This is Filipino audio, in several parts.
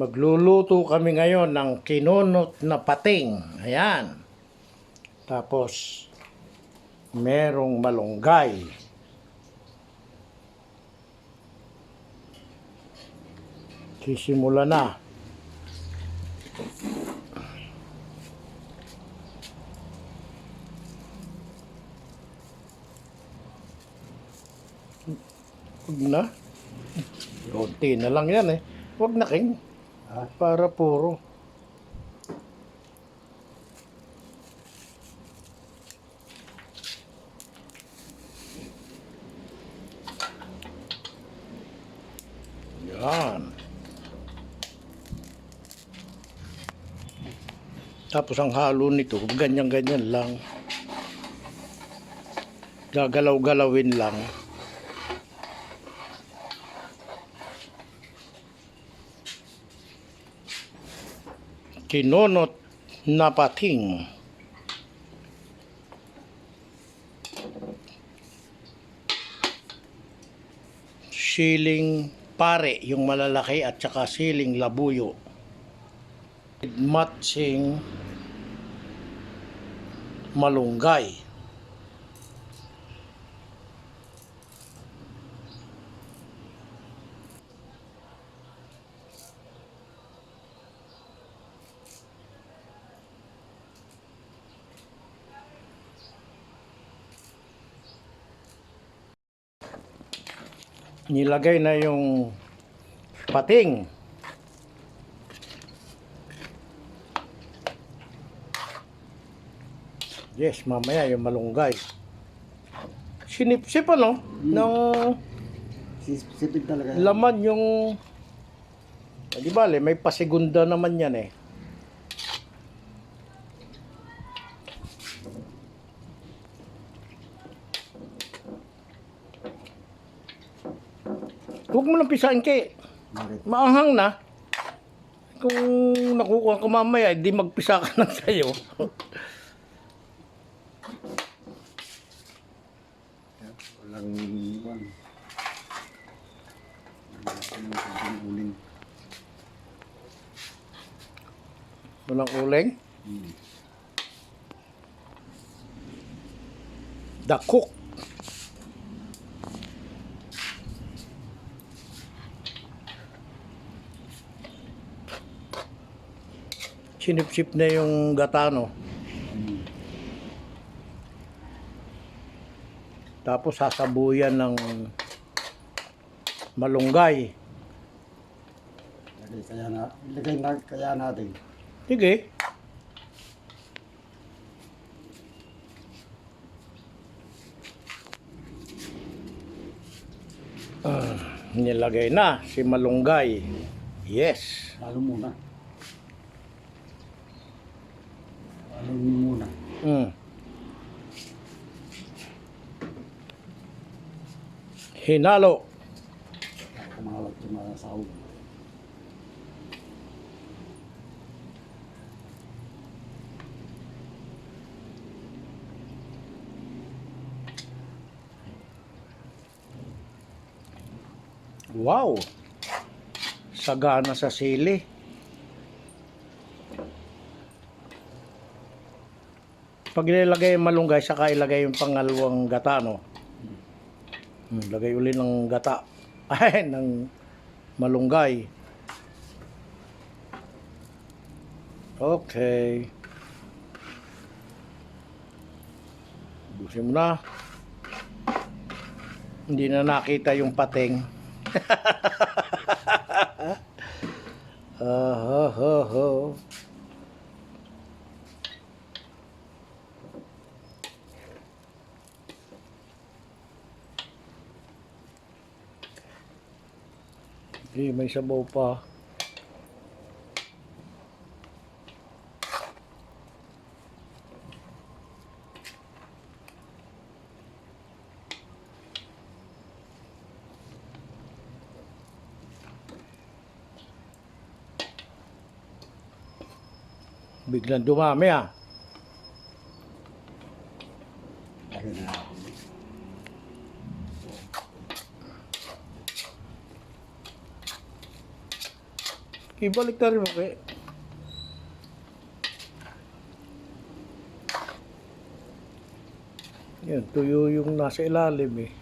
Magluluto kami ngayon ng kinunot na pating. Ayan. Tapos, merong malunggay. Sisimula na. Huwag na. Konti na lang yan eh. Huwag na king. Ha? Para puro. Yan. Tapos ang halo nito, ganyan-ganyan lang. Gagalaw-galawin lang. Kinonot na pating. Siling pare, yung malalaki at saka siling labuyo. Matching malunggay. Nilagay na yung pating. Yes, mamaya yung malunggay. Sinipsip ano? Ng Sisipid talaga. laman yung... Di bale, may pasigunda naman yan eh. Mo lang pisain kay Bakit? maanghang na. Kung nakukuha ka mamaya, hindi magpisa ka na sa'yo. Walang iwan. Walang uling. Walang uling. Hmm. The cook. Sinipsip na yung gatano. Hmm. Tapos sasabuyan ng malunggay. Lagay kaya na, ilagay na kaya natin. Sige. Ah, nilagay na si malunggay. Yes. Lalo muna. Lalo muna. Mm. Hinalo. Kumalat yung mga sahog. Wow. Sagana sa sili. Pag nilagay yung malunggay, saka ilagay yung pangalawang gata, no? Hmm, lagay uli ng gata. Ay, ng malunggay. Okay. Busin mo na. Hindi na nakita yung pating. Ah, ho, ho, ho. Eh, may sabaw pa. Biglang dumami ah. Ibalik na rin mo kay. Yan, tuyo yung nasa ilalim eh.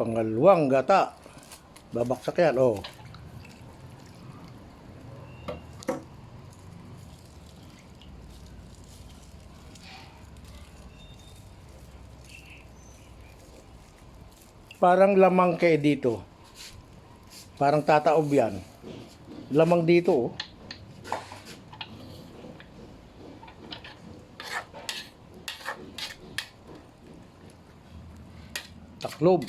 Pangalawang gata. Babaksak yan, oh. Parang lamang kay dito. Parang tataob yan. Lamang dito, oh. Taklob.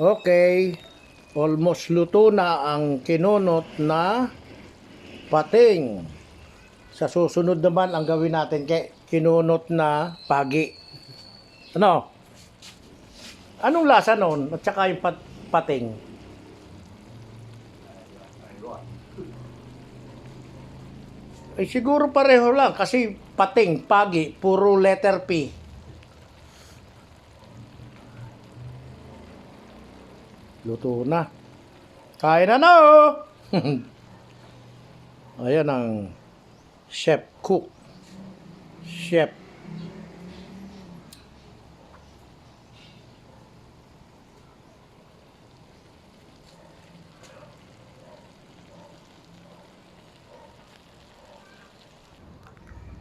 Okay. Almost luto na ang kinunot na pating. Sa susunod naman ang gawin natin kay kinunot na pagi. Ano? Anong lasa noon? At saka yung pat- pating. Eh siguro pareho lang kasi pating, pagi, puro letter P. Luto na. Kain na no! Ayan ang chef cook. Chef.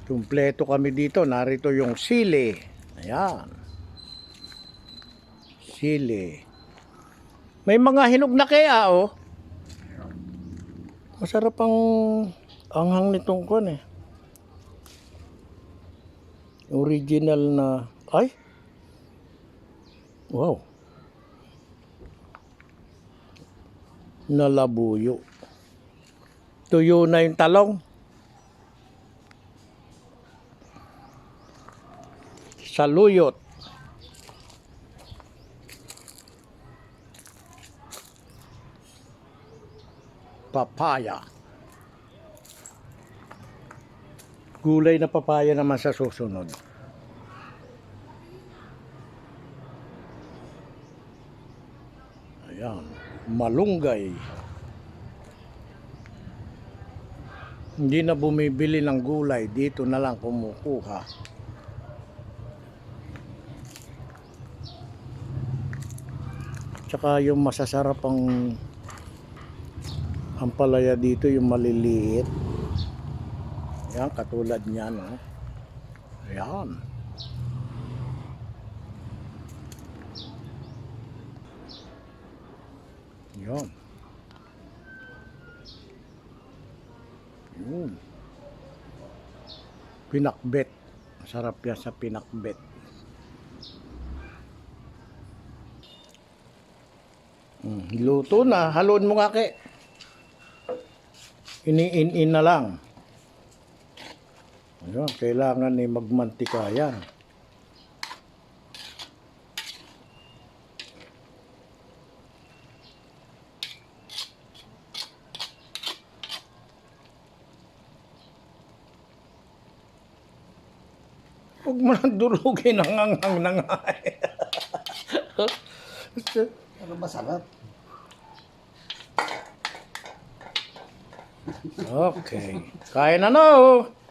Kumpleto kami dito. Narito yung sili. Ayan. Sili. May mga hinog na kaya, oh. Masarap ang anghang nitong kon eh. Original na, ay. Wow. Nalabuyo. Tuyo na yung talong. Saluyot. Papaya. Gulay na papaya naman sa susunod. Ayan, malunggay. Hindi na bumibili ng gulay, dito na lang kumukuha. Tsaka yung masasarap ang ang palaya dito yung maliliit. Yan, katulad niyan. Oh. Ayan. Yan. Yun. Pinakbet. Masarap yan sa pinakbet. Hmm, luto na. Haluin mo nga kay iniin-in na lang. Ayun, kailangan ni magmantika yan. Huwag mo nang durugin ang hanghang na nga. Pero masarap. Okay. Kain na no.